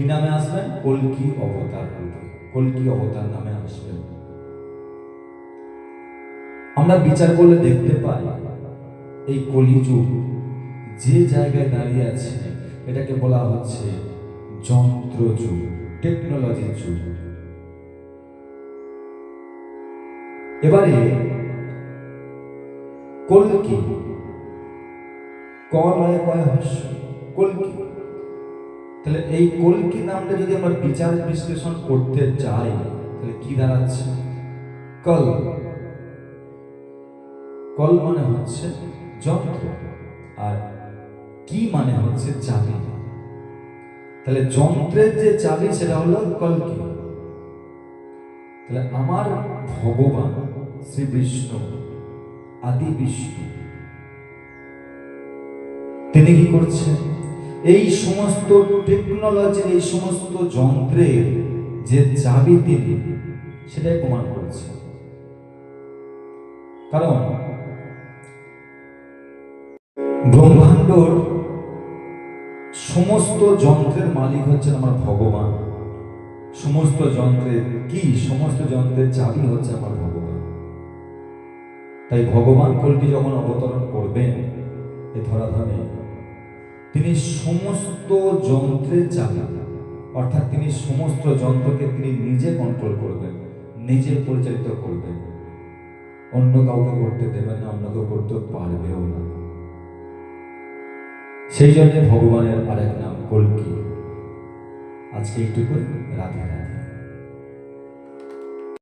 কি নামে আসবেন কলকি অবতার রূপে কলকি অবতার নামে আসবেন আমরা বিচার করলে দেখতে পাই, এই কলিযুগ যে জায়গায় দাঁড়িয়ে আছে, এটাকে বলা হচ্ছে যন্ত্র যুগ টেকনোলজির যুগ। এবারে কলকি, কলয় কয় হস্য? কলকি। তাহলে এই কলকি নামটা যদি আমরা বিচার বিশ্লেষণ করতে যাই, তাহলে কি দাঁড়াচ্ছে? কল। কল মানে হচ্ছে যন্ত্র। আর কি মানে হচ্ছে চাবি? তাহলে যন্ত্রের যে চাবি, সেটা হলো কলকি। তাহলে আমার ভগবান শ্রী বিষ্ণু আদি বিষ্ণু, তিনি কি করছেন? এই সমস্ত টেকনোলজির এই সমস্ত যন্ত্রের যে চাবি তিনি, সেটাই প্রমাণ করছে। কারণ ব্রহ্মাণ্ডর সমস্ত যন্ত্রের মালিক হচ্ছেন আমার ভগবান। সমস্ত যন্ত্রের কি? সমস্ত যন্ত্রের চাবি হচ্ছে আমার ভগবান। তাই ভগবান কল্পি যখন অবতরণ করবেন এই ধরাধামে তিনি সমস্ত যন্ত্রের চালক অর্থাৎ তিনি সমস্ত যন্ত্রকে তিনি নিজে কন্ট্রোল করবেন, নিজে পরিচালিত করবেন। অন্য কাউকে করতে দেবেন না, অন্য কেউ করতে পারবেও না। সেই জন্য ভগবানের আরেক নাম কল্কি। আজকে এইটুকুই, রাধে রাধে।